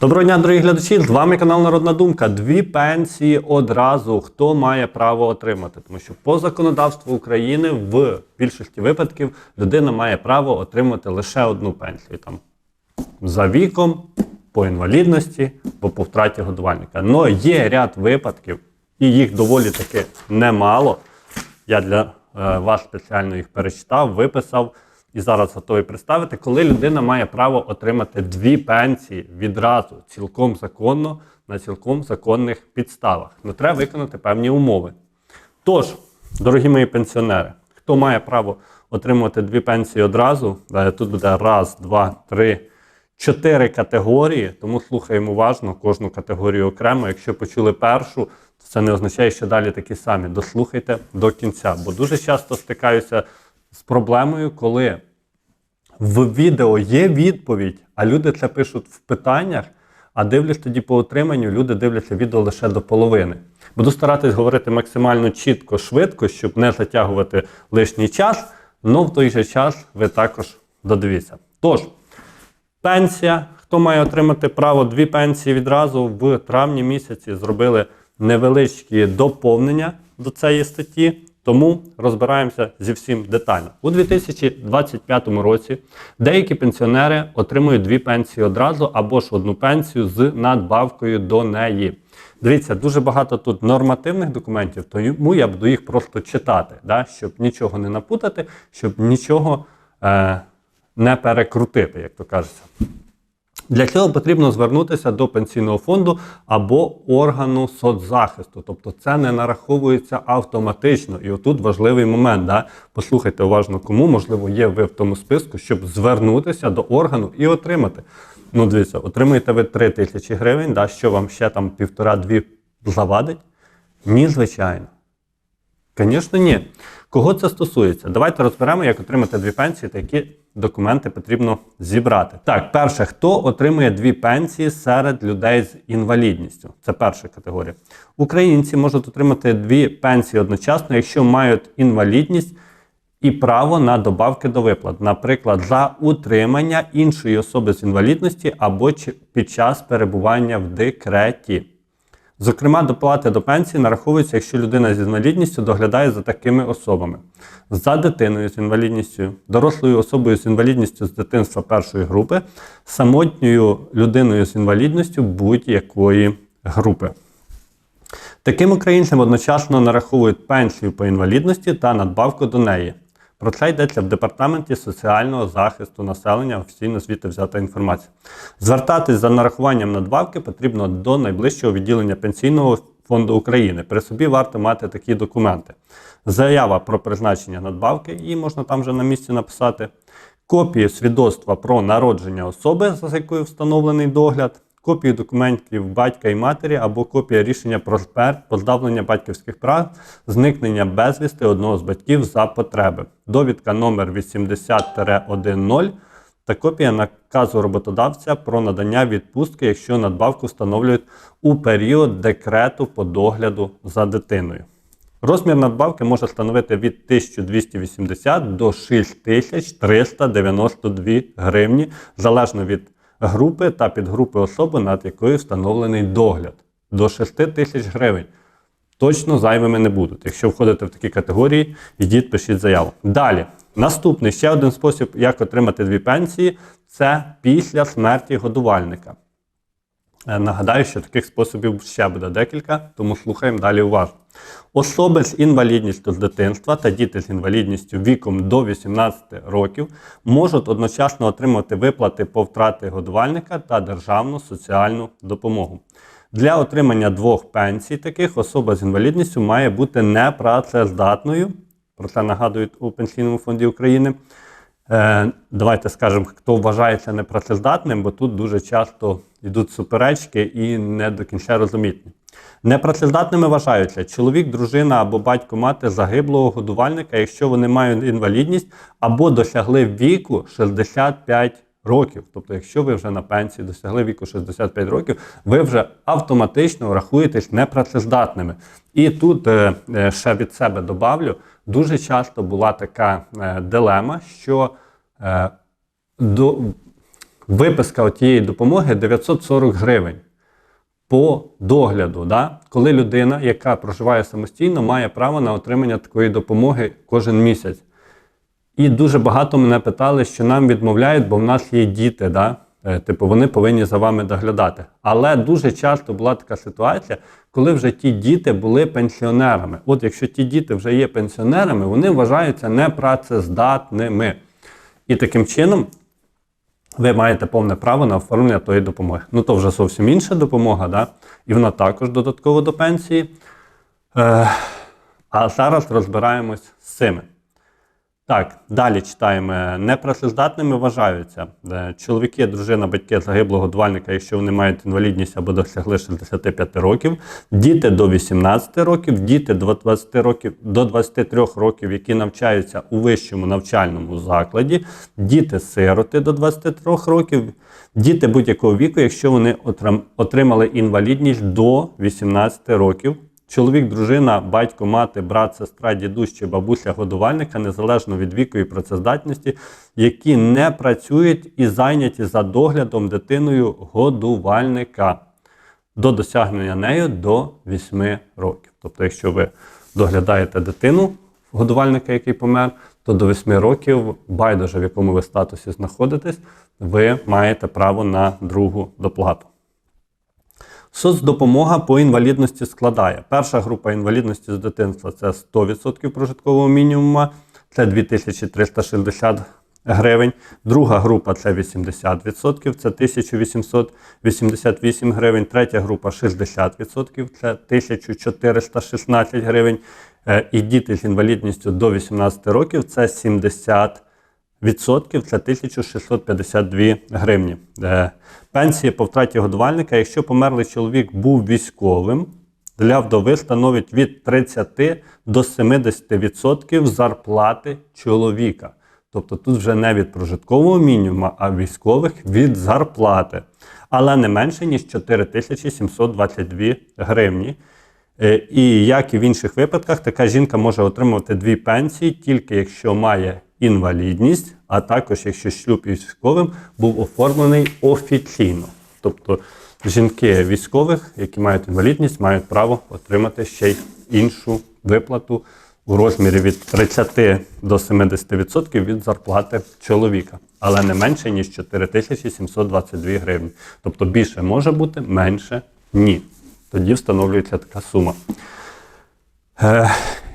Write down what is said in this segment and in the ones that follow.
Доброго дня, дорогі глядачі! З вами канал Народна Думка. Дві пенсії одразу. Хто має право отримати? Тому що по законодавству України в більшості випадків людина має право отримати лише одну пенсію. Там за віком, по інвалідності, або по втраті годувальника. Но є ряд випадків, і їх доволі таки немало. Я для е, вас спеціально їх перечитав, виписав і зараз готовий представити, коли людина має право отримати дві пенсії відразу, цілком законно, на цілком законних підставах. Ну треба виконати певні умови. Тож, дорогі мої пенсіонери, хто має право отримувати дві пенсії одразу, е, тут буде раз, два, три, чотири категорії, тому слухаємо уважно кожну категорію окремо. Якщо почули першу, то це не означає, що далі такі самі. Дослухайте до кінця, бо дуже часто стикаюся з проблемою, коли в відео є відповідь, а люди це пишуть в питаннях, а дивлюсь тоді по отриманню, люди дивляться відео лише до половини. Буду старатись говорити максимально чітко, швидко, щоб не затягувати лишній час, але в той же час ви також додивіться. Тож, пенсія. Хто має отримати право дві пенсії відразу в травні місяці зробили невеличкі доповнення до цієї статті. Тому розбираємося зі всім детально. У 2025 році деякі пенсіонери отримують дві пенсії одразу або ж одну пенсію з надбавкою до неї. Дивіться, дуже багато тут нормативних документів, тому я буду їх просто читати, да, щоб нічого не напутати, щоб нічого е, не перекрутити, як то кажеться. Для цього потрібно звернутися до пенсійного фонду або органу соцзахисту. Тобто це не нараховується автоматично. І отут важливий момент. Да? Послухайте уважно, кому можливо є ви в тому списку, щоб звернутися до органу і отримати. Ну, дивіться, отримуєте ви 3 тисячі гривень, да? що вам ще там півтора-дві завадить? Ні, звичайно. Звісно, ні. Кого це стосується? Давайте розберемо, як отримати дві пенсії та які документи потрібно зібрати. Так, перше, хто отримує дві пенсії серед людей з інвалідністю? Це перша категорія. Українці можуть отримати дві пенсії одночасно, якщо мають інвалідність і право на добавки до виплат, наприклад, за утримання іншої особи з інвалідності або під час перебування в декреті. Зокрема, доплати до пенсії нараховуються, якщо людина з інвалідністю доглядає за такими особами: за дитиною з інвалідністю, дорослою особою з інвалідністю з дитинства першої групи, самотньою людиною з інвалідністю будь-якої групи. Таким українцям одночасно нараховують пенсію по інвалідності та надбавку до неї. Про це йдеться в департаменті соціального захисту населення. Офіційно звідти взята інформація. Звертатись за нарахуванням надбавки потрібно до найближчого відділення пенсійного фонду України. При собі варто мати такі документи: заява про призначення надбавки, її можна там вже на місці написати. Копію свідоцтва про народження особи, за якою встановлений догляд, копію документів батька і матері або копія рішення про позбавлення батьківських прав, зникнення безвісти одного з батьків за потреби, довідка номер 80-10 та копія наказу роботодавця про надання відпустки, якщо надбавку встановлюють у період декрету по догляду за дитиною. Розмір надбавки може становити від 1280 до 6392 гривні, залежно від групи та підгрупи особи, над якою встановлений догляд. До 6 тисяч гривень. Точно зайвими не будуть. Якщо входите в такі категорії, йдіть, пишіть заяву. Далі. Наступний ще один спосіб, як отримати дві пенсії, це після смерті годувальника. Е, Нагадаю, що таких способів ще буде декілька, тому слухаємо далі уважно. Особи з інвалідністю з дитинства та діти з інвалідністю віком до 18 років можуть одночасно отримати виплати по втрати годувальника та державну соціальну допомогу. Для отримання двох пенсій таких особа з інвалідністю має бути непрацездатною. Про це нагадують у Пенсійному фонді України. Е, давайте скажемо, хто вважається непрацездатним, бо тут дуже часто йдуть суперечки і не до кінця розумітні. Непрацездатними вважаються чоловік, дружина або батько мати загиблого годувальника, якщо вони мають інвалідність або досягли віку 65 років. Тобто, якщо ви вже на пенсії досягли віку 65 років, ви вже автоматично рахуєтесь непрацездатними. І тут е, е, ще від себе добавлю, дуже часто була така е, дилема, що до, виписка тієї допомоги 940 гривень по догляду, да? коли людина, яка проживає самостійно, має право на отримання такої допомоги кожен місяць. І дуже багато мене питали, що нам відмовляють, бо в нас є діти, да? Е, типу вони повинні за вами доглядати. Але дуже часто була така ситуація, коли вже ті діти були пенсіонерами. От якщо ті діти вже є пенсіонерами, вони вважаються непрацездатними. І таким чином ви маєте повне право на оформлення тої допомоги. Ну то вже зовсім інша допомога, да? і вона також додатково до пенсії. Е, а зараз розбираємось з цими. Так, далі читаємо. Непрацездатними вважаються е, чоловіки, дружина, батьки загиблого годувальника, якщо вони мають інвалідність або досягли 65 років, діти до 18 років, діти до 20 років до 23 років, які навчаються у вищому навчальному закладі, діти-сироти до 23 років, діти будь-якого віку, якщо вони отримали інвалідність до 18 років. Чоловік, дружина, батько, мати, брат, сестра, дідусь чи бабуся годувальника, незалежно від віку і працездатності, які не працюють і зайняті за доглядом дитиною годувальника до досягнення нею до 8 років. Тобто, якщо ви доглядаєте дитину годувальника, який помер, то до 8 років, байдуже в якому ви статусі знаходитесь, ви маєте право на другу доплату. Соцдопомога по інвалідності складає. Перша група інвалідності з дитинства це 100% прожиткового мінімуму, це 2360 гривень. Друга група це 80%, це 1888 гривень. Третя група 60%, це 1416 гривень. Е, І діти з інвалідністю до 18 років це 70 відсотків це 1652 гривні. Е, Пенсія по втраті годувальника, якщо померлий чоловік був військовим, для вдови становить від 30 до 70% зарплати чоловіка. Тобто тут вже не від прожиткового мінімуму, а військових від зарплати. Але не менше, ніж 4722 гривні. Е, І як і в інших випадках, така жінка може отримувати дві пенсії, тільки якщо має інвалідність, а також якщо шлюб із військовим був оформлений офіційно. Тобто жінки військових, які мають інвалідність, мають право отримати ще й іншу виплату у розмірі від 30 до 70% від зарплати чоловіка, але не менше ніж 4722 гривні. Тобто більше може бути, менше ні. Тоді встановлюється така сума. Е,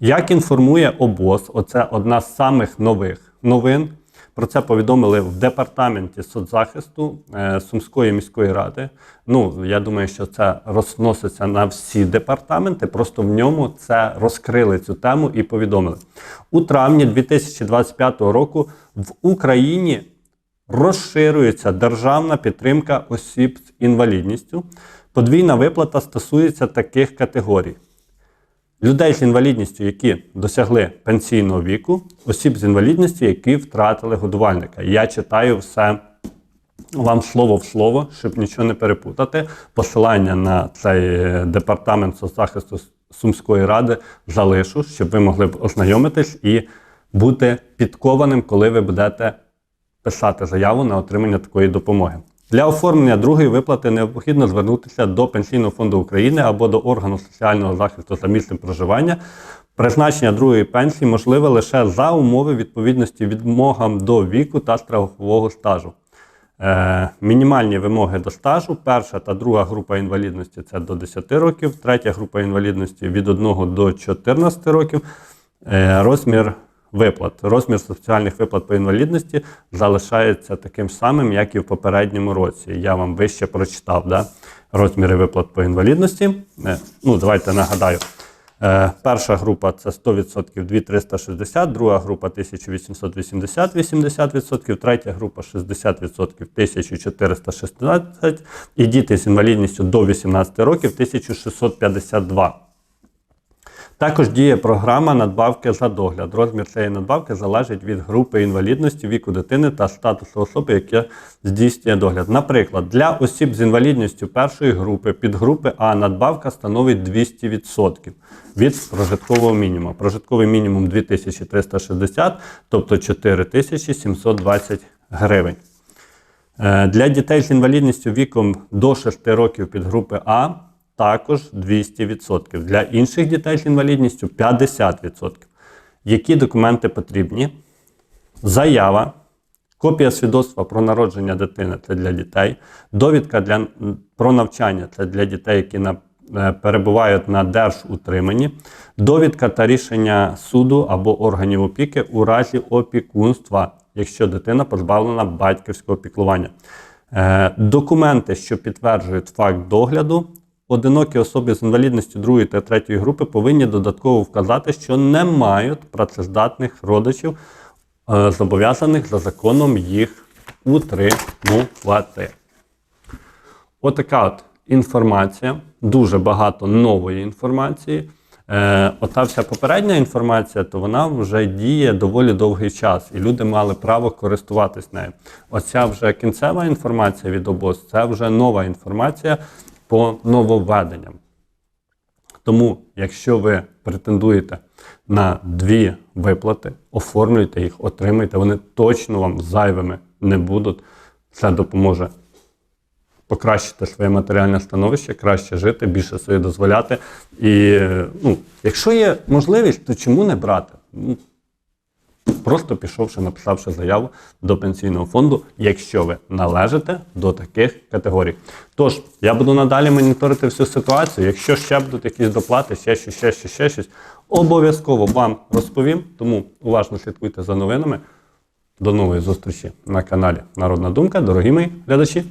як інформує ОБОС, оце одна з самих нових новин. Про це повідомили в департаменті соцзахисту е, Сумської міської ради. Ну, я думаю, що це розноситься на всі департаменти. Просто в ньому це розкрили цю тему і повідомили. У травні 2025 року в Україні розширюється державна підтримка осіб з інвалідністю. Подвійна виплата стосується таких категорій: людей з інвалідністю, які досягли пенсійного віку, осіб з інвалідністю, які втратили годувальника. Я читаю все вам слово в слово, щоб нічого не перепутати. Посилання на цей е, департамент соцзахисту Сумської ради залишу, щоб ви могли ознайомитись і бути підкованим, коли ви будете писати заяву на отримання такої допомоги. Для оформлення другої виплати необхідно звернутися до Пенсійного фонду України або до органу соціального захисту за місцем проживання. Призначення другої пенсії можливе лише за умови відповідності вимогам до віку та страхового стажу. Е, мінімальні вимоги до стажу. Перша та друга група інвалідності це до 10 років, третя група інвалідності від 1 до 14 років. Е, розмір виплат. Розмір соціальних виплат по інвалідності залишається таким самим, як і в попередньому році. Я вам вище прочитав да? розміри виплат по інвалідності. Е, ну, Давайте нагадаю. Е, Перша група це 100% 2360, друга група 1880 80%, третя група 60% 1416 і діти з інвалідністю до 18 років 1652. Також діє програма надбавки за догляд. Розмір цієї надбавки залежить від групи інвалідності, віку дитини та статусу особи, яка здійснює догляд. Наприклад, для осіб з інвалідністю першої групи підгрупи А надбавка становить 200% від прожиткового мінімуму. Прожитковий мінімум 2360, тобто 4720 гривень. Е, Для дітей з інвалідністю віком до 6 років під групи А також 200%. Для інших дітей з інвалідністю 50%. Які документи потрібні? Заява, копія свідоцтва про народження дитини це для дітей, довідка для, про навчання це для дітей, які на, е, перебувають на держутриманні, довідка та рішення суду або органів опіки у разі опікунства, якщо дитина позбавлена батьківського піклування. Е, документи, що підтверджують факт догляду. Одинокі особи з інвалідністю другої та третьої групи повинні додатково вказати, що не мають працездатних родичів, е, зобов'язаних за законом їх утримувати. Отака от інформація, дуже багато нової інформації. Е, ота вся попередня інформація, то вона вже діє доволі довгий час, і люди мали право користуватись нею. Оця вже кінцева інформація від ОБОЗ, це вже нова інформація по нововведенням. Тому, якщо ви претендуєте на дві виплати, оформлюйте їх, отримайте, вони точно вам зайвими не будуть. Це допоможе покращити своє матеріальне становище, краще жити, більше собі дозволяти. І ну, якщо є можливість, то чому не брати? Просто пішовши, написавши заяву до пенсійного фонду, якщо ви належите до таких категорій. Тож, я буду надалі моніторити всю ситуацію. Якщо ще будуть якісь доплати, ще щось, ще щось, ще щось, обов'язково вам розповім. Тому уважно слідкуйте за новинами. До нової зустрічі на каналі Народна Думка, дорогі мої глядачі.